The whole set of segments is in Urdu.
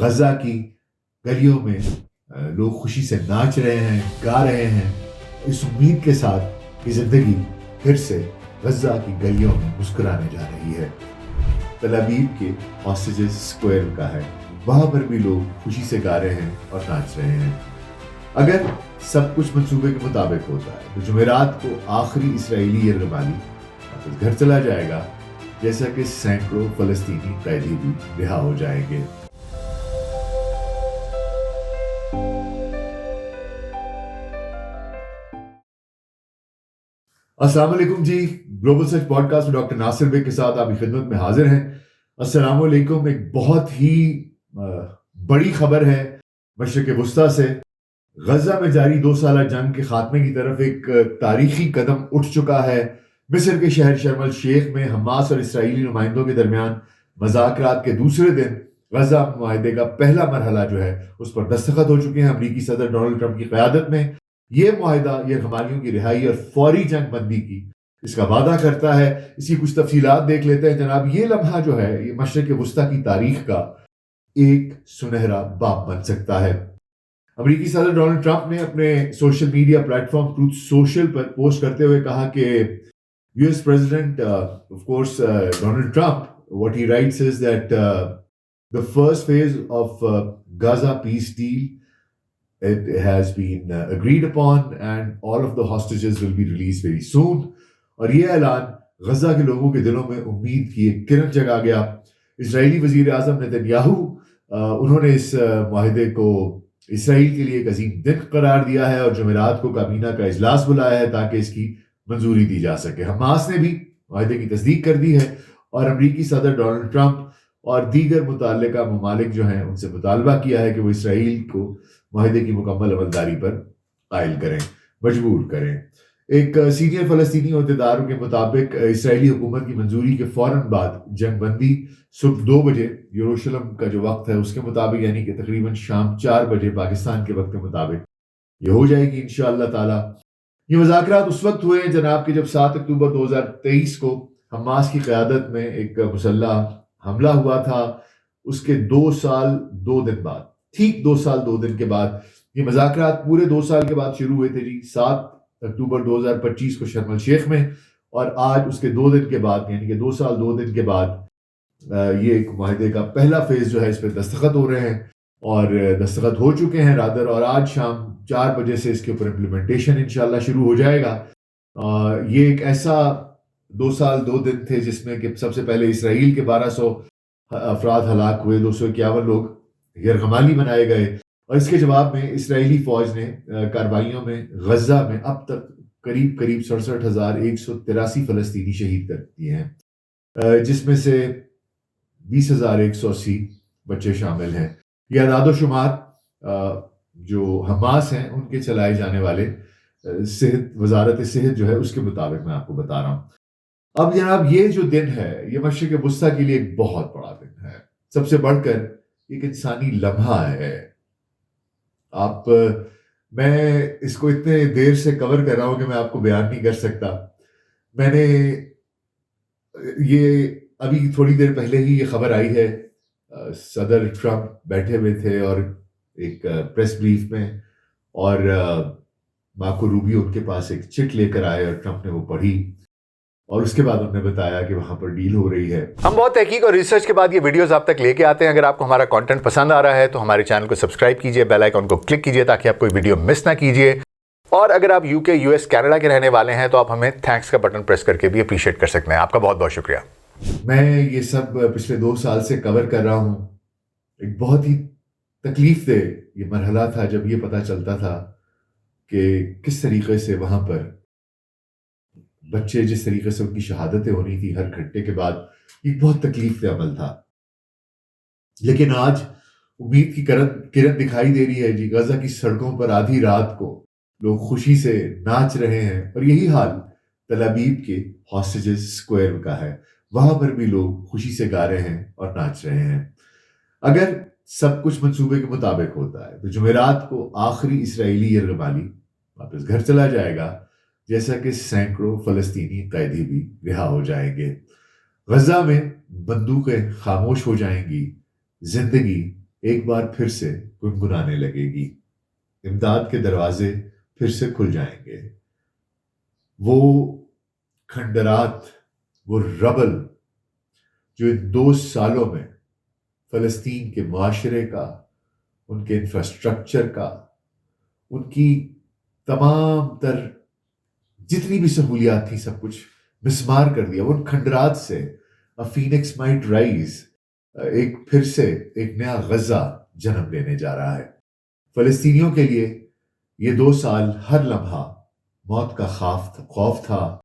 غزہ کی گلیوں میں لوگ خوشی سے ناچ رہے ہیں، گا رہے ہیں۔ اس امید کے ساتھ کہ زندگی پھر سے غزہ کی گلیوں میں مسکرانے جا رہی ہے۔ تلابیب کے ہاسٹیجز سکوئر کا ہے۔ وہاں پر بھی لوگ خوشی سے گا رہے ہیں اور ناچ رہے ہیں۔ اگر سب کچھ منصوبے کے مطابق ہوتا ہے، تو جمعرات کو آخری اسرائیلی یرغمالی واپس گھر چلا جائے گا، جیسا کہ سینکڑوں فلسطینی قیدی بھی رہا ہو جائیں گے۔ السلام علیکم جی گلوبل سچ podcast doctor Nasir Baig کے ساتھ آپ کی خدمت میں حاضر ہیں۔ السلام علیکم، ایک بہت ہی بڑی خبر ہے مشرق وسطی سے۔ غزہ میں جاری دو سالہ جنگ کے خاتمے کی طرف ایک تاریخی قدم اٹھ چکا ہے۔ مصر کے شہر شرم الشیخ میں حماس اور اسرائیلی نمائندوں کے درمیان مذاکرات کے دوسرے دن غزہ معاہدے کا پہلا مرحلہ جو ہے، اس پر دستخط ہو چکے ہیں۔ امریکی صدر ڈونلڈ ٹرمپ کی قیادت میں یہ معاہدہ، یہ ہماریوں کی رہائی اور فوری جنگ بندی کی اس کا وعدہ کرتا ہے۔ اس کی کچھ تفصیلات دیکھ لیتے ہیں۔ جناب، یہ لمحہ جو ہے، یہ مشرق وسطی کی تاریخ کا ایک سنہرا باپ بن سکتا ہے۔ امریکی صدر ڈونلڈ ٹرمپ نے اپنے social media platform Truth Social پر پوسٹ کرتے ہوئے کہا کہ U S president of course Donald Trump what he writes is that the first phase of Gaza peace deal it has been uh, agreed upon and all of the hostages will be released very soon. اور یہ اعلان غزہ کے لوگوں کے دلوں میں امید کی ایک کرن جگا گیا. اسرائیلی وزیر اعظم نتنیاہو انہوں نے اس معاہدے کو اسرائیل کے لیے ایک عظیم دن قرار دیا ہے اور جمعرات کو کابینہ کا اجلاس بلایا ہے تاکہ اس کی منظوری دی جا سکے. حماس نے بھی معاہدے کی تصدیق کر دی ہے اور امریکی صدر ڈونلڈ ٹرمپ اور دیگر متعلقہ ممالک جو ہیں ان سے مطالبہ کیا ہے کہ وہ اسرائیل کو معاہدے کی مکمل عملداری پر قائل کریں، مجبور کریں۔ ایک سینئر فلسطینی عہدیداروں کے مطابق اسرائیلی حکومت کی منظوری کے فوراً بعد جنگ بندی صبح دو بجے یوروشلم کا جو وقت ہے، اس کے مطابق یعنی کہ تقریباً شام چار بجے پاکستان کے وقت کے مطابق یہ ہو جائے گی انشاءاللہ تعالی۔ یہ مذاکرات اس وقت ہوئے ہیں جناب کہ جب سات اکتوبر دو ہزار تیئیس کو حماس کی قیادت میں ایک مسلح حملہ ہوا تھا، اس کے دو سال دو دن بعد۔ ٹھیک دو سال، دو دن کے بعد۔ یہ مذاکرات پورے دو سال کے بعد شروع ہوئے تھے جی۔ سات اکتوبر دو ہزار پچیس کو شرم الشیخ میں۔ اور آج اس کے دو دن کے بعد یعنی کہ دو سال، دو دن کے بعد یہ ایک معاہدے کا پہلا فیز جو ہے، اس پہ دستخط ہو رہے ہیں۔ اور دستخط ہو چکے ہیں رادر۔ اور آج شام چار بجے سے اس کے اوپر امپلیمنٹیشن انشاءاللہ شروع ہو جائے گا۔ یہ ایک ایسا دو سال، دو دن تھے جس میں کہ سب سے پہلے اسرائیل کے بارہ سو افراد ہلاک ہوئے، دو سو اکیاون لوگ۔ یرغمالی بنائے گئے۔ اور اس کے جواب میں اسرائیلی فوج نے کارروائیوں میں غزہ میں اب تک قریب قریب سڑسٹھ ہزار ایک سو تراسی فلسطینی شہید کر دیے ہیں۔ جس میں سے بیس ہزار ایک سو اسی بچے شامل ہیں۔ یہ اعداد و شمار جو حماس ہیں، ان کے چلائے جانے والے صحت، وزارت صحت جو ہے، اس کے مطابق میں آپ کو بتا رہا ہوں۔ اب جناب، یہ جو دن ہے، یہ مشرق وسطی کے لیے ایک بہت بڑا دن ہے۔ سب سے بڑھ کر ایک انسانی لمحہ ہے۔ آپ، میں اس کو اتنے دیر سے کور کر رہا ہوں کہ میں آپ کو بیان نہیں کر سکتا۔ میں نے، یہ ابھی تھوڑی دیر پہلے ہی یہ خبر آئی ہے۔ صدر ٹرمپ بیٹھے ہوئے تھے اور ایک پریس بریف میں، اور، ماکو روبی ان کے پاس ایک چٹ لے کر آئے اور ٹرمپ نے وہ پڑھی۔ اور اس کے بعد انہوں نے بتایا کہ وہاں پر ڈیل ہو رہی ہے۔ ہم بہت تحقیق اور ریسرچ کے بعد یہ ویڈیوز آپ تک لے کے آتے ہیں۔ اگر آپ کو ہمارا کانٹینٹ پسند آ رہا ہے تو ہمارے چینل کو سبسکرائب کیجیے بیل آئیکن کو کلک کیجیے تاکہ آپ کوئی ویڈیو مس نہ کیجیے۔ اور اگر آپ یو کے یو ایس کینیڈا کے رہنے والے ہیں تو آپ ہمیں تھینکس کا بٹن پریس کر کے بھی اپریشیٹ کر سکتے ہیں۔ آپ کا بہت بہت شکریہ۔ میں یہ سب پچھلے دو سال سے کور کر رہا ہوں۔ ایک بہت ہی تکلیف دہ یہ مرحلہ تھا جب یہ پتا چلتا تھا کہ کس طریقے سے وہاں پر بچے جس طریقے سے ان کی شہادتیں ہونی تھی ہر گھنٹے کے بعد ایک بہت تکلیف دہ عمل تھا۔ لیکن آج امید کی کرن دکھائی دے رہی ہے جی غزہ کی سڑکوں پر آدھی رات کو لوگ خوشی سے ناچ رہے ہیں اور یہی حال تلابیب کے ہاسٹیجز سکوئر کا ہے۔ وہاں پر بھی لوگ خوشی سے گا رہے ہیں اور ناچ رہے ہیں۔ اگر سب کچھ منصوبے کے مطابق ہوتا ہے، تو جمعرات کو آخری اسرائیلی یرغمالی واپس گھر چلا جائے گا۔ جیسا کہ سینکڑوں فلسطینی قیدی بھی رہا ہو جائیں گے۔ غزہ میں بندوقیں خاموش ہو جائیں گی۔ زندگی ایک بار پھر سے گنگنانے لگے گی۔ امداد کے دروازے پھر سے کھل جائیں گے۔ وہ کھنڈرات، وہ ربل جو ان دو سالوں میں فلسطین کے معاشرے کا، ان کے انفراسٹرکچر کا، ان کی تمام تر جتنی بھی سہولیات تھی سب کچھ مسمار کر دیا۔ ان کھنڈرات سے فینکس مائٹ رائز ایک پھر سے ایک نیا غزہ جنم لینے جا رہا ہے۔ فلسطینیوں کے لیے یہ دو سال ہر لمحہ موت کا خوف خوف تھا۔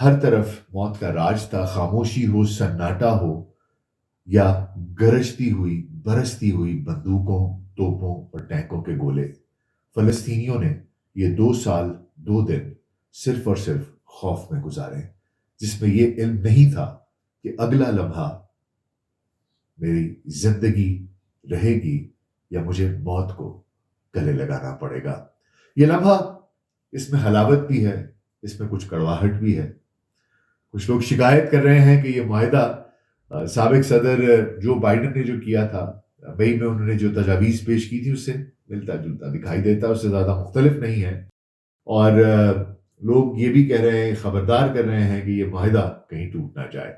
ہر طرف موت کا راج تھا، خاموشی ہو، سناٹا ہو، یا گرجتی ہوئی، برستی ہوئی بندوقوں، توپوں اور ٹینکوں کے گولے۔ فلسطینیوں نے یہ دو سال، دو دن صرف اور صرف خوف میں گزارے، جس میں یہ علم نہیں تھا کہ اگلا لمحہ میری زندگی رہے گی یا مجھے موت کو گلے لگانا پڑے گا۔ یہ لمحہ اس میں حلاوت بھی ہے، اس میں کچھ کڑواہٹ بھی ہے۔ کچھ لوگ شکایت کر رہے ہیں کہ یہ معاہدہ سابق صدر جو بائیڈن نے جو کیا تھا، مئی میں انہوں نے جو تجاویز پیش کی تھی، اس سے ملتا جلتا دکھائی دیتا، اس سے زیادہ مختلف نہیں ہے۔ اور لوگ یہ بھی کہہ رہے ہیں، خبردار کر رہے ہیں کہ یہ معاہدہ کہیں ٹوٹ نہ جائے۔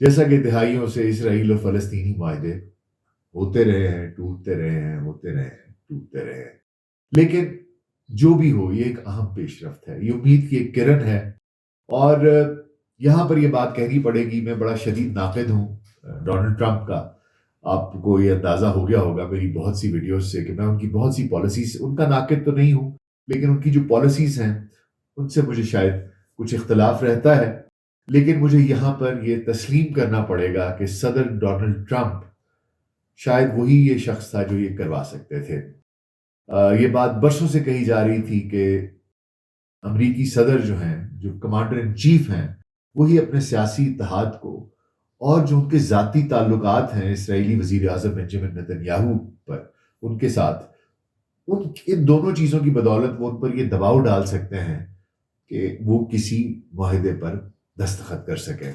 جیسا کہ دہائیوں سے اسرائیل و فلسطینی معاہدے ہوتے رہے ہیں، ٹوٹتے رہے ہیں، ہوتے رہے ہیں، ٹوٹتے رہے ہیں۔ لیکن جو بھی ہو، یہ ایک اہم پیش رفت ہے۔ یہ امید کی ایک کرن ہے۔ اور یہاں پر یہ بات کہنی پڑے گی، میں بڑا شدید ناقد ہوں۔ ڈونلڈ ٹرمپ کا آپ کو یہ اندازہ ہو گیا ہوگا میری بہت سی ویڈیوز سے کہ میں ان کی بہت سی پالیسیز، ان کا ناقد تو نہیں ہوں، لیکن ان کی جو پالیسیز ہیں ان سے مجھے شاید کچھ اختلاف رہتا ہے۔ لیکن مجھے یہاں پر یہ تسلیم کرنا پڑے گا کہ صدر ڈونلڈ ٹرمپ شاید وہی یہ شخص تھا جو یہ کروا سکتے تھے۔ یہ بات برسوں سے کہی جا رہی تھی کہ امریکی صدر جو ہیں، جو کمانڈر ان چیف ہیں، وہی اپنے سیاسی اتحاد کو اور جو ان کے ذاتی تعلقات ہیں اسرائیلی وزیر اعظم بنجمن نتن پر، ان کے ساتھ، ان ان دونوں چیزوں کی بدولت وہ ان پر یہ دباؤ ڈال سکتے ہیں۔ کہ وہ کسی معاہدے پر دستخط کر سکیں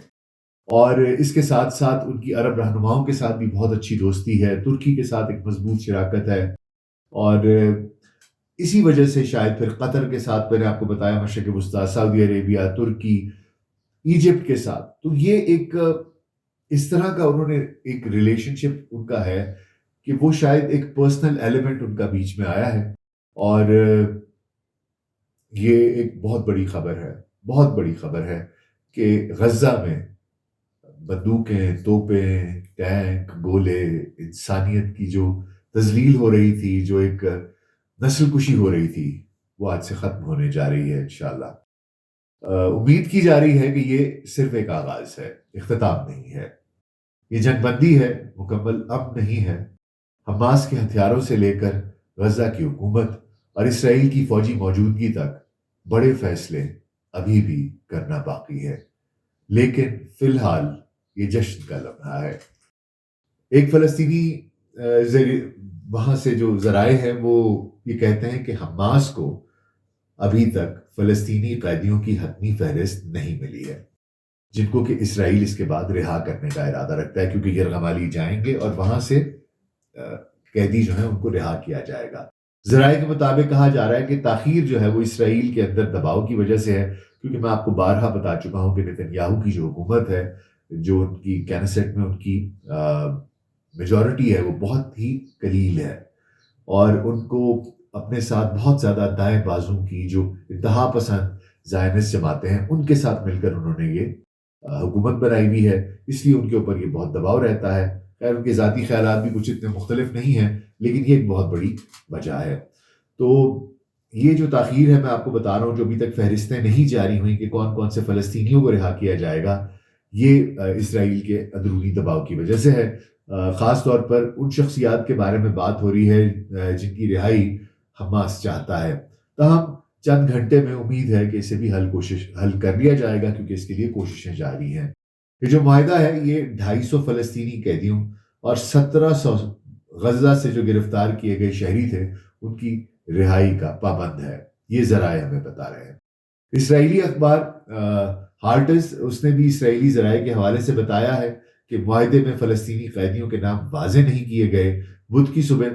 اور اس کے ساتھ ساتھ ان کی عرب رہنماؤں کے ساتھ بھی بہت اچھی دوستی ہے، ترکی کے ساتھ ایک مضبوط شراکت ہے۔ اور اسی وجہ سے شاید پھر قطر کے ساتھ میں نے آپ کو بتایا، مشرق وسطی، سعودی عربیہ، ترکی، ایجپٹ کے ساتھ۔ تو یہ ایک، اس طرح کا انہوں نے ایک ریلیشن شپ ان کا ہے کہ وہ شاید ایک پرسنل ایلیمنٹ ان کا بیچ میں آیا ہے۔ اور یہ ایک بہت بڑی خبر ہے، بہت بڑی خبر ہے کہ غزہ میں بندوقیں، توپیں، ٹینک، گولے، انسانیت کی جو تزلیل ہو رہی تھی، جو ایک نسل کشی ہو رہی تھی، وہ آج سے ختم ہونے جا رہی ہے انشاءاللہ۔ امید کی جا رہی ہے کہ یہ صرف ایک آغاز ہے، اختتام نہیں ہے۔ یہ جنگ بندی ہے، مکمل اب نہیں ہے۔ حماس کے ہتھیاروں سے لے کر غزہ کی حکومت اور اسرائیل کی فوجی موجودگی تک بڑے فیصلے ابھی بھی کرنا باقی ہے۔ لیکن فی الحال یہ جشن کا لمحہ ہے۔ ایک فلسطینی وہاں سے جو ذرائع ہیں، وہ یہ کہتے ہیں کہ حماس کو ابھی تک فلسطینی قیدیوں کی حتمی فہرست نہیں ملی ہے، جن کو کہ اسرائیل اس کے بعد رہا کرنے کا ارادہ رکھتا ہے، کیونکہ یرغمالی جائیں گے اور وہاں سے قیدی جو ہیں، ان کو رہا کیا جائے گا۔ ذرائع کے مطابق کہا جا رہا ہے کہ تاخیر جو ہے وہ اسرائیل کے اندر دباؤ کی وجہ سے ہے، کیونکہ میں آپ کو بارہا بتا چکا ہوں کہ نتن یاہو کی جو حکومت ہے، جو ان کی کینسٹ میں ان کی میجورٹی ہے، وہ بہت ہی قلیل ہے۔ اور ان کو اپنے ساتھ بہت زیادہ دائیں بازوں کی جو انتہا پسند زائنس جماتے ہیں، ان کے ساتھ مل کر انہوں نے یہ حکومت بنائی ہوئی ہے۔ اس لیے ان کے اوپر یہ بہت دباؤ رہتا ہے۔ خیر، ان کے ذاتی خیالات بھی کچھ اتنے مختلف نہیں ہیں، لیکن یہ ایک بہت بڑی وجہ ہے۔ تو یہ جو تاخیر ہے، میں آپ کو بتا رہا ہوں، جو ابھی تک فہرستیں نہیں جاری ہوئیں کہ کون کون سے فلسطینیوں کو رہا کیا جائے گا، یہ اسرائیل کے اندرونی دباؤ کی وجہ سے ہے۔ خاص طور پر ان شخصیات کے بارے میں بات ہو رہی ہے جن کی رہائی حماس چاہتا ہے۔ تاہم، چند گھنٹے میں امید ہے کہ اسے بھی حل کوشش، حل کر لیا جائے گا، کیونکہ اس کے لیے کوششیں جاری ہیں۔ یہ جو معاہدہ ہے یہ ڈھائی سو فلسطینی قیدیوں اور سترہ سو غزہ سے جو گرفتار کیے گئے شہری تھے، ان کی رہائی کا پابند ہے۔ یہ ذرائع ہمیں بتا رہے ہیں۔ اسرائیلی اخبار ہارٹس اس نے بھی اسرائیلی ذرائع کے حوالے سے بتایا ہے کہ معاہدے میں فلسطینی قیدیوں کے نام واضح نہیں کیے گئے۔ بدھ کی صبح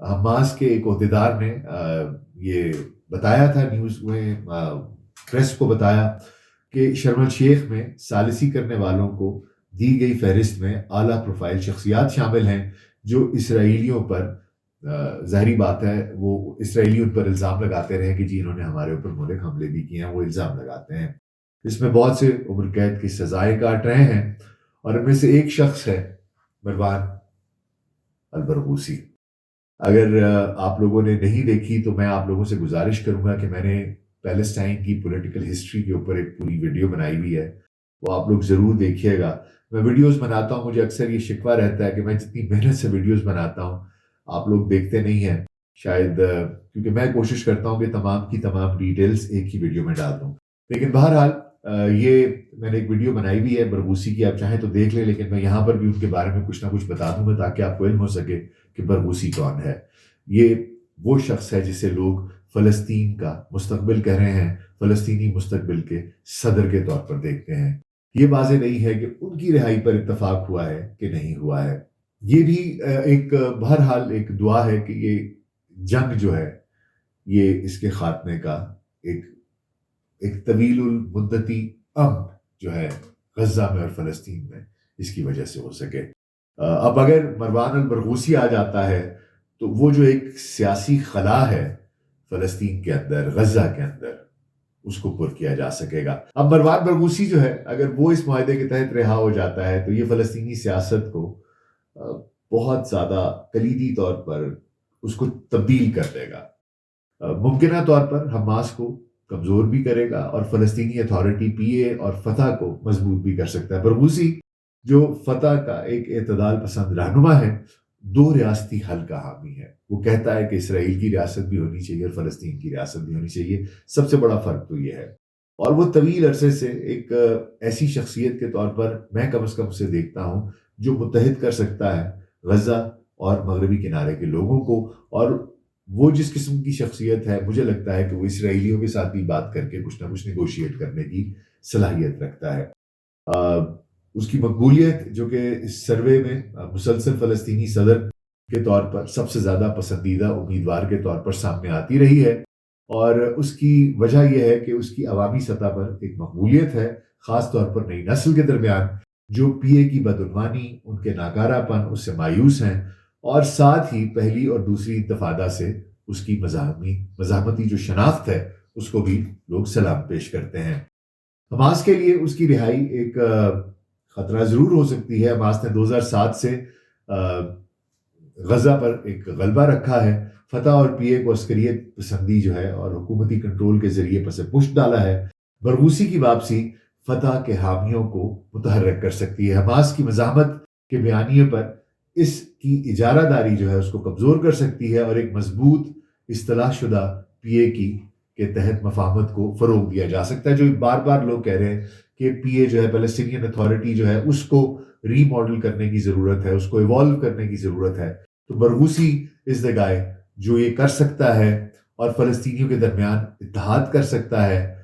حماس کے ایک عہدیدار نے یہ بتایا تھا، نیوز میں پریس کو بتایا کہ شرم الشیخ میں سالسی کرنے والوں کو دی گئی فہرست میں اعلیٰ پروفائل شخصیات شامل ہیں جو اسرائیلیوں پر ظاہری بات ہے، وہ اسرائیلی ان پر الزام لگاتے رہے کہ جی انہوں نے ہمارے اوپر ملک حملے بھی کیے ہیں، وہ الزام لگاتے ہیں۔ اس میں بہت سے عمر قید کی سزائیں کاٹ رہے ہیں اور ان میں سے ایک شخص ہے، مروان البرغوسی اگر آپ لوگوں نے نہیں دیکھی تو میں آپ لوگوں سے گزارش کروں گا کہ میں نے پیلسٹائن کی پولیٹیکل ہسٹری کے اوپر ایک پوری ویڈیو بنائی ہوئی ہے۔ وہ آپ لوگ ضرور دیکھیے گا۔ میں ویڈیوز بناتا ہوں، مجھے اکثر یہ شکوہ رہتا ہے کہ میں جتنی محنت سے ویڈیوز بناتا ہوں، آپ لوگ دیکھتے نہیں ہیں۔ شاید کیونکہ میں کوشش کرتا ہوں کہ تمام کی تمام ڈیٹیلز ایک ہی ویڈیو میں ڈال دوں۔ لیکن بہرحال یہ میں نے ایک ویڈیو بنائی ہوئی ہے برغوسی کی، آپ چاہیں تو دیکھ لیں، لیکن میں یہاں پر بھی ان کے بارے میں کچھ نہ کچھ بتا دوں گا تاکہ آپ کو علم ہو سکے کہ برغوسی کون ہے۔ یہ وہ شخص ہے جسے لوگ فلسطین کا مستقبل کہہ رہے ہیں، فلسطینی مستقبل کے صدر کے طور پر دیکھتے ہیں۔ یہ واضح نہیں ہے کہ ان کی رہائی پر اتفاق ہوا ہے کہ نہیں ہوا ہے۔ یہ بھی ایک، بہرحال ایک دعا ہے کہ یہ جنگ جو ہے، یہ اس کے خاتمے کا ایک ایک طویل المدتی ام جو ہے غزہ میں اور فلسطین میں اس کی وجہ سے ہو سکے۔ اب اگر مروان البرغوسی آ جاتا ہے تو وہ جو ایک سیاسی خلا ہے فلسطین کے اندر، غزہ کے اندر اس کو پر کیا جا سکے گا۔ اب مروان برغوسی جو ہے، اگر وہ اس معاہدے کے تحت رہا ہو جاتا ہے، تو یہ فلسطینی سیاست کو بہت زیادہ کلیدی طور پر اس کو تبدیل کر دے گا۔ ممکنہ طور پر حماس کو کمزور بھی کرے گا اور فلسطینی اتھارٹی پی اے اور فتح کو مضبوط بھی کر سکتا ہے۔ برغوسی جو فتح کا ایک اعتدال پسند رہنما ہے دو ریاستی حل کا حامی ہے وہ کہتا ہے کہ اسرائیل کی ریاست بھی ہونی چاہیے اور فلسطین کی ریاست بھی ہونی چاہیے۔ سب سے بڑا فرق تو یہ ہے۔ اور وہ طویل عرصے سے ایک ایسی شخصیت کے طور پر میں کم از کم اسے دیکھتا ہوں جو متحد کر سکتا ہے غزہ اور مغربی کنارے کے لوگوں کو۔ اور وہ جس قسم کی شخصیت ہے، مجھے لگتا ہے کہ وہ اسرائیلیوں کے ساتھ بھی بات کر کے کچھ نہ کچھ نیگوشیٹ کرنے کی صلاحیت رکھتا ہے۔ اس کی مقبولیت جو کہ اس سروے میں مسلسل فلسطینی صدر کے طور پر سب سے زیادہ پسندیدہ امیدوار کے طور پر سامنے آتی رہی ہے اور اس کی وجہ یہ ہے کہ اس کی عوامی سطح پر ایک مقبولیت ہے، خاص طور پر نئی نسل کے درمیان، جو پی اے کی بدعنوانی، ان کے ناکارہ پن اس سے مایوس ہیں اور ساتھ ہی پہلی اور دوسری انتفادہ سے اس کی مزاحمی مزاحمتی جو شناخت ہے، اس کو بھی لوگ سلام پیش کرتے ہیں۔ حماس کے لیے اس کی رہائی ایک خطرہ ضرور ہو سکتی ہے۔ حماس نے دو ہزار سات سے غزہ پر ایک غلبہ رکھا ہے۔ فتح اور پی اے کو عسکریت پسندی جو ہے اور حکومتی کنٹرول کے ذریعے پس پشت ڈالا ہے۔ برغوسی کی واپسی فتح کے حامیوں کو متحرک کر سکتی ہے۔ حماس کی مزاحمت کے بیانیے پر اس کی اجارہ داری جو ہے اس کو کمزور کر سکتی ہے اور ایک مضبوط اصطلاح شدہ پی اے کی، کے تحت مفاہمت کو فروغ دیا جا سکتا ہے۔ جو بار بار لوگ کہہ رہے ہیں کہ پی اے جو ہے پیلسٹینین اتھارٹی جو ہے، اس کو ری ماڈل کرنے کی ضرورت ہے، اس کو ایوالو کرنے کی ضرورت ہے۔ تو برغوسی از دا گائے جو یہ کر سکتا ہے اور فلسطینیوں کے درمیان اتحاد کر سکتا ہے۔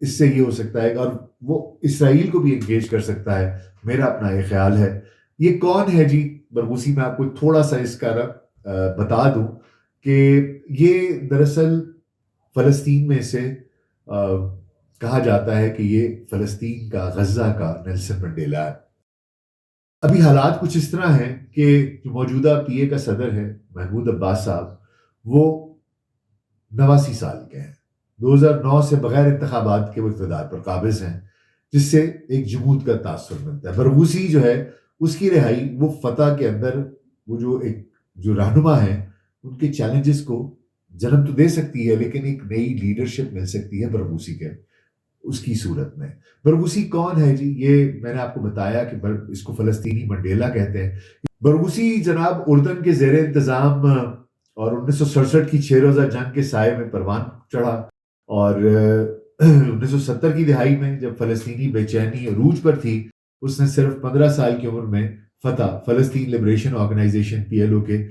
اس سے یہ ہو سکتا ہے اور وہ اسرائیل کو بھی انگیج کر سکتا ہے۔ میرا اپنا یہ خیال ہے۔ یہ کون ہے جی؟ برغوسی میں آپ کو تھوڑا سا اس کا بتا دوں کہ یہ دراصل فلسطین میں سے کہا جاتا ہے کہ یہ فلسطین کا غزہ کا نیلسن منڈیلا ہے۔ ابھی حالات کچھ اس طرح ہیں کہ جو موجودہ پی اے کا صدر ہے، محمود عباس صاحب، وہ نواسی سال کے ہیں۔ دو ہزار نو سے بغیر انتخابات کے وہ اقتدار پر قابض ہیں، جس سے ایک جمود کا تاثر ملتا ہے۔ برغوسی جو ہے، اس کی رہائی، وہ فتح کے اندر وہ جو ایک جو رہنما ہیں، ان کے چیلنجز کو جنم تو دے سکتی ہے، لیکن ایک نئی لیڈرشپ مل سکتی ہے برغوسی کے۔ اس کی صورت میں۔ برگوسی کون ہے جی؟ یہ میں نے آپ کو بتایا کہ اس کو فلسطینی منڈیلا کہتے ہیں۔ برگوسی جناب اردن کے زیر انتظام اور انیس سو سڑسٹھ کی چھ روزہ جنگ کے سائے میں پروان چڑھا، اور انیس سو ستر کی دہائی میں جب فلسطینی بے چینی عروج پر تھی، اس نے صرف پندرہ سال کی عمر میں فتح، فلسطین liberation organization P L O کے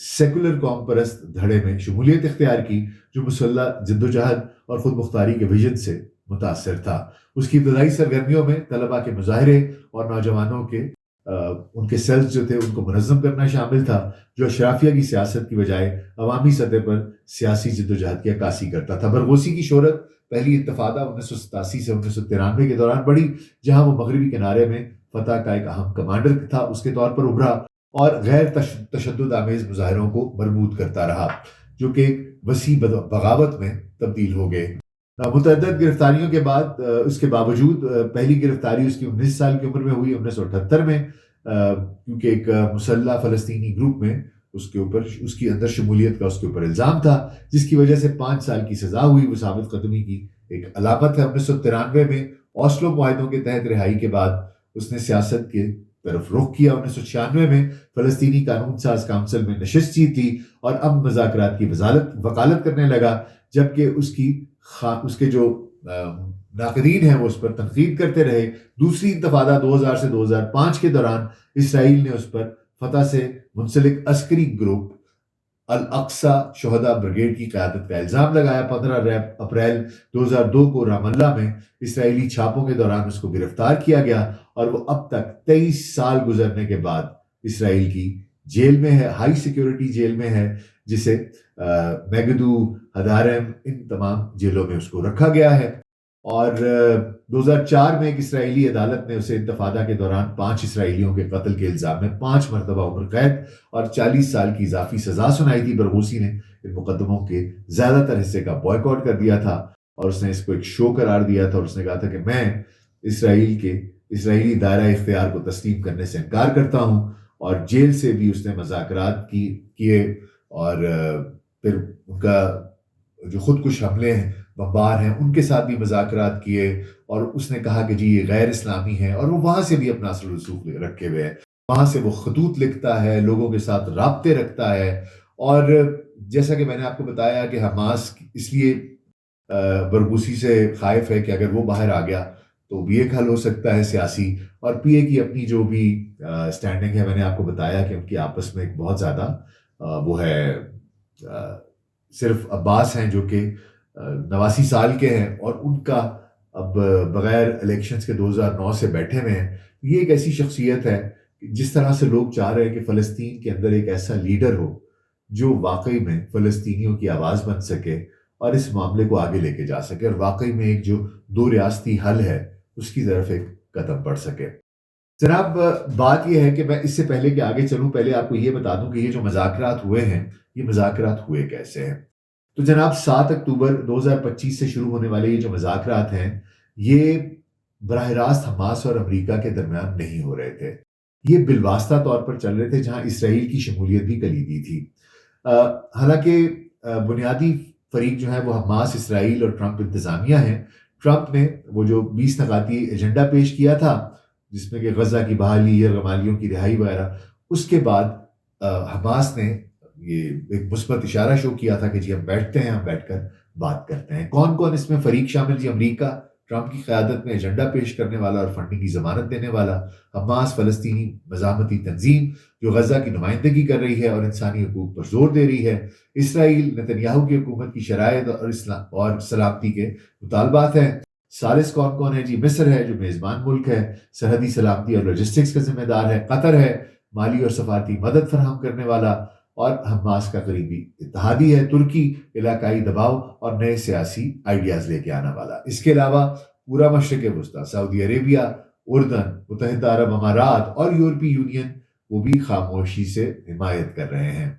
سیکولر قوم پرست دھڑے میں شمولیت اختیار کی، جو مسلح جد و جہد اور خود مختاری کے ویژن سے متاثر تھا۔ اس کی ابتدائی سرگرمیوں میں طلبہ کے مظاہرے اور نوجوانوں کے ان کے سیلز جو تھے، ان کو منظم کرنا شامل تھا، جو اشرافیہ کی سیاست کی بجائے عوامی سطح پر سیاسی جد و جہد کی عکاسی کرتا تھا۔ برغوثی کی شہرت پہلی انتفادہ انیس سو ستاسی سے انیس سو ترانوے کے دوران بڑھی، جہاں وہ مغربی کنارے میں فتح کا ایک اہم کمانڈر تھا، اس کے طور پر ابھرا اور غیر تشدد آمیز مظاہروں کو مربوط کرتا رہا، جو کہ وسیع بغاوت میں تبدیل ہو گئے۔ متعدد گرفتاریوں کے بعد اس کے باوجود پہلی گرفتاری اس کی انیس سال کی عمر میں ہوئی، انیس سو اٹھتر میں کیونکہ ایک مسلح فلسطینی گروپ میں اس کے اوپر، اس کی اندر شمولیت کا اس کے اوپر الزام تھا، جس کی وجہ سے پانچ سال کی سزا ہوئی، وہ ثابت قدمی کی ایک علامت ہے۔ انیس سو ترانوے میں اوسلو معاہدوں کے تحت رہائی کے بعد اس نے سیاست کے طرف رخ کیا۔ انیس سو چھیانوے میں فلسطینی قانون ساز کونسل میں نشست جیت لی اور اب مذاکرات کی وزالت، وکالت کرنے لگا، جبکہ اس کی اس کے جو ناقدین ہیں وہ اس پر تنقید کرتے رہے۔ دوسری انتفادہ دو ہزار سے دو ہزار پانچ کے دوران اسرائیل نے اس پر فتح سے منسلک عسکری گروپ الاقصا شہدہ بریگیڈ کی قیادت کا الزام لگایا۔ پندرہ اپریل دو ہزار دو کو رام اللہ میں اسرائیلی چھاپوں کے دوران اس کو گرفتار کیا گیا اور وہ اب تک تیئیس سال گزرنے کے بعد اسرائیل کی جیل میں ہے، ہائی سیکیورٹی جیل میں ہے۔ جسے میگدو، ہدارم، ان تمام جیلوں میں اس کو رکھا گیا ہے۔ اور دو ہزار چار میں ایک اسرائیلی عدالت نے اسے انتفادہ کے دوران پانچ اسرائیلیوں کے قتل کے الزام میں پانچ مرتبہ عمر قید اور چالیس سال کی اضافی سزا سنائی تھی۔ برغوسی نے ان مقدموں کے زیادہ تر حصے کا بوائے کاٹ کر دیا تھا اور اس نے اس کو ایک شو قرار دیا تھا اور اس نے کہا تھا کہ میں اسرائیل کے اسرائیلی دائرہ اختیار کو تسلیم کرنے سے انکار کرتا ہوں اور جیل سے بھی اس نے مذاکرات کی، کیے اور پھر ان کا جو خود کش حملے ہیں، بمبار ہیں، ان کے ساتھ بھی مذاکرات کیے اور اس نے کہا کہ جی یہ غیر اسلامی ہیں اور وہ وہاں سے بھی اپنا اصل رسوخ رکھے ہوئے ہیں۔ وہاں سے وہ خطوط لکھتا ہے، لوگوں کے ساتھ رابطے رکھتا ہے اور جیسا کہ میں نے آپ کو بتایا کہ حماس اس لیے برگوسی سے خائف ہے کہ اگر وہ باہر آ گیا تو بھی ایک حل ہو سکتا ہے سیاسی اور پی اے کی اپنی جو بھی اسٹینڈنگ ہے، میں نے آپ کو بتایا کہ ان کی آپس میں ایک بہت زیادہ وہ ہے صرف عباس ہیں جو کہ نواسی سال کے ہیں اور ان کا اب بغیر الیکشنز کے دو ہزار نو سے بیٹھے ہوئے ہیں۔ یہ ایک ایسی شخصیت ہے جس طرح سے لوگ چاہ رہے ہیں کہ فلسطین کے اندر ایک ایسا لیڈر ہو جو واقعی میں فلسطینیوں کی آواز بن سکے اور اس معاملے کو آگے لے کے جا سکے اور واقعی میں ایک جو دو ریاستی حل ہے، اس کی طرف ایک قدم بڑھ سکے۔ جناب بات یہ ہے کہ میں اس سے پہلے کہ آگے چلوں، پہلے آپ کو یہ بتا دوں کہ یہ جو مذاکرات ہوئے ہیں، یہ مذاکرات ہوئے کیسے ہیں؟ تو جناب، سات اکتوبر دو ہزار پچیس سے شروع ہونے والے یہ جو مذاکرات ہیں، یہ براہ راست حماس اور امریکہ کے درمیان نہیں ہو رہے تھے۔ یہ بالواسطہ طور پر چل رہے تھے جہاں اسرائیل کی شمولیت بھی کلیدی تھی۔ حالانکہ بنیادی فریق جو ہے وہ حماس، اسرائیل اور ٹرمپ انتظامیہ ہیں۔ ٹرمپ نے وہ جو بیس نقاتی ایجنڈا پیش کیا تھا جس میں کہ غزہ کی بحالی یا غمالیوں کی رہائی وغیرہ۔ اس کے بعد حماس نے یہ ایک مثبت اشارہ شو کیا تھا کہ جی ہم بیٹھتے ہیں، ہم بیٹھ کر بات کرتے ہیں۔ کون کون اس میں فریق شامل؟ جی امریکہ، ٹرمپ کی قیادت میں ایجنڈا پیش کرنے والا اور فنڈنگ کی ضمانت دینے والا۔ حماس فلسطینی مزاحمتی تنظیم جو غزہ کی نمائندگی کر رہی ہے اور انسانی حقوق پر زور دے رہی ہے۔ اسرائیل، نتنیاہو کی حکومت کی شرائط اور اسلام اور سلامتی کے مطالبات ہیں۔ سالس کون کون ہے؟ جی مصر ہے جو میزبان ملک ہے، سرحدی سلامتی اور لاجسٹکس کا ذمہ دار ہے، قطر ہے، مالی اور سفارتی مدد فراہم کرنے والا اور حماس کا قریبی اتحادی ہے، ترکی علاقائی دباؤ اور نئے سیاسی آئیڈیاز لے کے آنے والا۔ اس کے علاوہ پورا مشرق وسطی، سعودی عربیہ، اردن، متحدہ عرب امارات اور یورپی یونین وہ بھی خاموشی سے حمایت کر رہے ہیں۔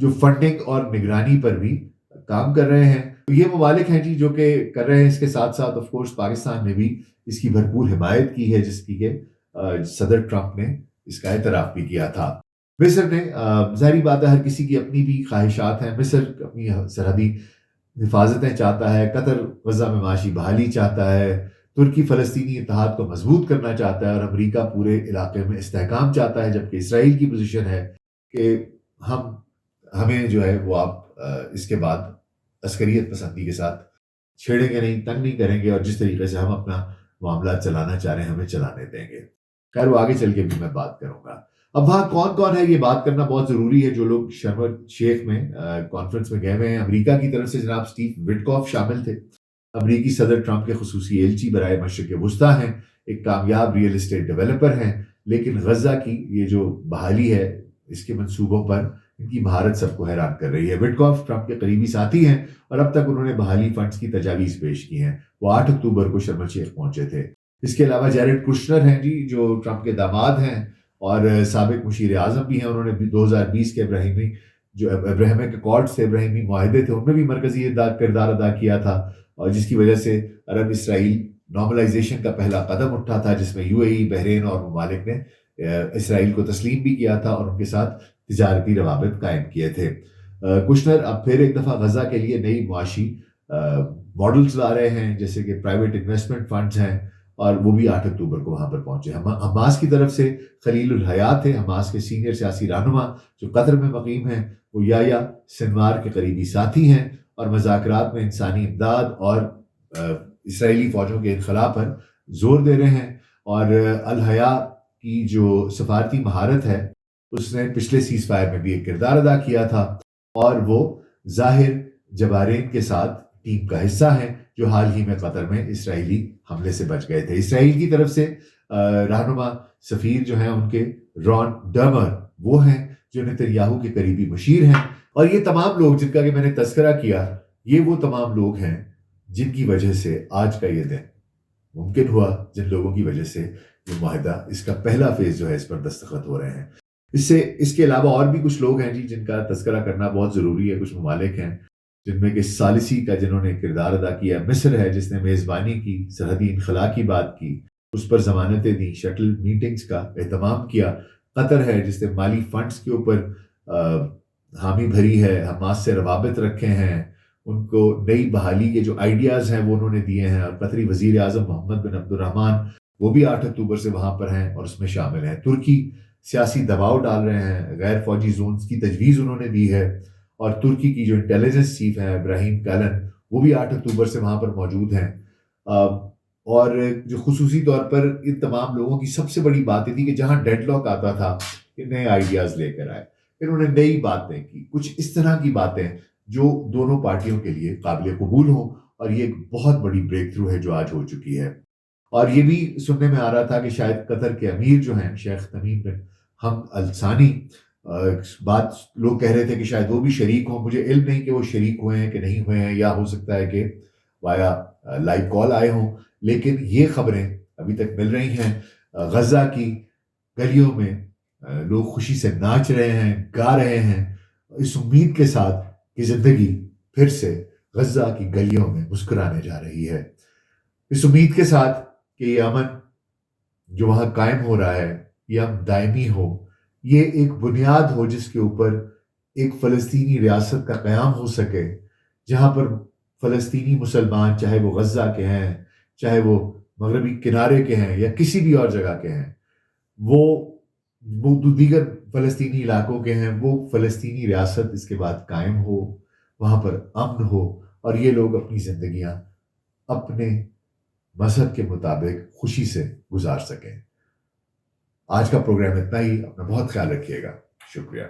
جو فنڈنگ اور نگرانی پر بھی کام کر رہے ہیں یہ ممالک ہیں جی جو کہ کر رہے ہیں اس کے ساتھ ساتھ آف کورس پاکستان نے بھی اس کی بھرپور حمایت کی ہے، جس کی کہ صدر ٹرمپ نے اس کا اعتراف بھی کیا تھا۔ مصر نے ظاہری بات ہے، ہر کسی کی اپنی بھی خواہشات ہیں۔ مصر اپنی سرحدی حفاظتیں چاہتا ہے، قطر غزہ میں معاشی بحالی چاہتا ہے، ترکی فلسطینی اتحاد کو مضبوط کرنا چاہتا ہے اور امریکہ پورے علاقے میں استحکام چاہتا ہے، جبکہ اسرائیل کی پوزیشن ہے کہ ہم، ہمیں جو ہے وہ آپ اس کے بعد عسکریت پسندی کے ساتھ۔ چھیڑیں گے نہیں، تنگ نہیں کریں گے اور جس طریقے سے ہم اپنا معاملات چلانا چاہ رہے ہیں، ہمیں چلانے دیں گے۔ خیر، وہ آگے چل کے بھی میں بات کروں گا۔ اب وہاں کون کون ہے، یہ بات کرنا بہت ضروری ہے۔ جو لوگ شرم شیخ میں کانفرنس میں گئے ہوئے ہیں، امریکہ کی طرف سے جناب اسٹیو وڈکوف شامل تھے۔ امریکی صدر ٹرمپ کے خصوصی ایلچی برائے مشرق وسطی ہیں، ایک کامیاب ریئل اسٹیٹ ڈیولپر ہیں۔ لیکن غزہ کی یہ جو بحالی ہے، اس کے منصوبوں پر ان کی مہارت سب کو حیران کر رہی ہے۔ وٹکاف ٹرمپ کے قریبی ساتھی ہیں اور اب تک انہوں نے بحالی فنڈز کی تجاویز پیش کی ہیں۔ وہ آٹھ اکتوبر کو شرم الشیخ پہنچے تھے۔ اس کے علاوہ جیرڈ کشنر ہیں جی جو ٹرمپ کے داماد ہیں اور سابق مشیر اعظم بھی ہیں۔ انہوں نے دو ہزار بیس کے ابراہیمی جو ابراہیمی کارڈ سے ابراہیمی معاہدے تھے، ان میں بھی مرکزی کردار ادا کیا تھا اور جس کی وجہ سے عرب اسرائیل نارملائزیشن کا پہلا قدم اٹھا تھا، جس میں یو اے ای، بحرین اور ممالک نے اسرائیل کو تسلیم بھی کیا تھا اور ان کے ساتھ تجارتی روابط قائم کیے تھے۔ کشنر اب پھر ایک دفعہ غزہ کے لیے نئی معاشی ماڈلز لا رہے ہیں، جیسے کہ پرائیویٹ انویسٹمنٹ فنڈز ہیں، اور وہ بھی آٹھ اکتوبر کو وہاں پر پہنچے۔ حماس کی طرف سے خلیل الحیات ہیں حماس کے سینئر سیاسی رہنما جو قطر میں مقیم ہیں، وہ یا یا سنوار کے قریبی ساتھی ہیں، اور مذاکرات میں انسانی امداد اور اسرائیلی فوجوں کے انخلاء پر زور دے رہے ہیں۔ اور الحیا کی جو سفارتی مہارت ہے اس نے پچھلے سیز فائر میں بھی ایک کردار ادا کیا تھا اور وہ ظاہر جبارین کے ساتھ ٹیم کا حصہ ہیں جو حال ہی میں قطر میں اسرائیلی حملے سے بچ گئے تھے۔ اسرائیل کی طرف سے رہنما سفیر جو ہیں، ان کے رون ڈرمر وہ ہیں جو نتریاہو کے قریبی مشیر ہیں۔ اور یہ تمام لوگ جن کا کہ میں نے تذکرہ کیا، یہ وہ تمام لوگ ہیں جن کی وجہ سے آج کا یہ دن ممکن ہوا، جن لوگوں کی وجہ سے یہ معاہدہ اس کا پہلا فیز جو ہے اس پر دستخط ہو رہے ہیں۔ اس سے اس کے علاوہ اور بھی کچھ لوگ ہیں جی جن کا تذکرہ کرنا بہت ضروری ہے، کچھ ممالک ہیں، جن میں کہ سالسی کا جنہوں نے کردار ادا کیا، مصر ہے جس نے میزبانی کی، سرحدی انخلاء کی بات کی، اس پر ضمانتیں دیں، شٹل میٹنگز کا اہتمام کیا، قطر ہے جس نے مالی فنڈز کے اوپر حامی بھری ہے، حماس سے روابط رکھے ہیں، ان کو نئی بحالی کے جو آئیڈیاز ہیں وہ انہوں نے دیے ہیں، اور قطری وزیر اعظم محمد بن عبد الرحمن وہ بھی آٹھ اکتوبر سے وہاں پر ہیں اور اس میں شامل ہیں۔ ترکی سیاسی دباؤ ڈال رہے ہیں، غیر فوجی زونز کی تجویز انہوں نے دی ہے اور ترکی کی جو انٹیلیجنس چیف ہیں ابراہیم کیلن وہ بھی آٹھ اکتوبر سے وہاں پر موجود ہیں۔ اور جو خصوصی طور پر ان تمام لوگوں کی سب سے بڑی بات یہ تھی کہ جہاں ڈیڈ لاک آتا تھا کہ نئے آئیڈیاز لے کر آئے۔ انہوں نے نئی باتیں کی، کچھ اس طرح کی باتیں جو دونوں پارٹیوں کے لیے قابل قبول ہوں۔ اور یہ ایک بہت بڑی بریک تھرو ہے جو آج ہو چکی ہے۔ اور یہ بھی سننے میں آ رہا تھا کہ شاید قطر کے امیر جو ہیں، شیخ تمیم بن ہم السانی بات لوگ کہہ رہے تھے کہ شاید وہ بھی شریک ہوں۔ مجھے علم نہیں کہ وہ شریک ہوئے ہیں کہ نہیں ہوئے ہیں، یا ہو سکتا ہے کہ وایا لائیو کال آئے ہوں۔ لیکن یہ خبریں ابھی تک مل رہی ہیں۔ غزہ کی گلیوں میں لوگ خوشی سے ناچ رہے ہیں، گا رہے ہیں۔ اس امید کے ساتھ کہ زندگی پھر سے غزہ کی گلیوں میں مسکرانے جا رہی ہے۔ اس امید کے ساتھ کہ یہ امن جو وہاں قائم ہو رہا ہے، یہ امن دائمی ہو یہ ایک بنیاد ہو جس کے اوپر ایک فلسطینی ریاست کا قیام ہو سکے، جہاں پر فلسطینی مسلمان چاہے وہ غزہ کے ہیں، چاہے وہ مغربی کنارے کے ہیں یا کسی بھی اور جگہ کے ہیں۔ وہ دیگر فلسطینی علاقوں کے ہیں، وہ فلسطینی ریاست اس کے بعد قائم ہو، وہاں پر امن ہو اور یہ لوگ اپنی زندگیاں اپنے مذہب کے مطابق خوشی سے گزار سکیں۔ آج کا پروگرام اتنا ہی۔ اپنا بہت خیال رکھیے گا۔ شکریہ۔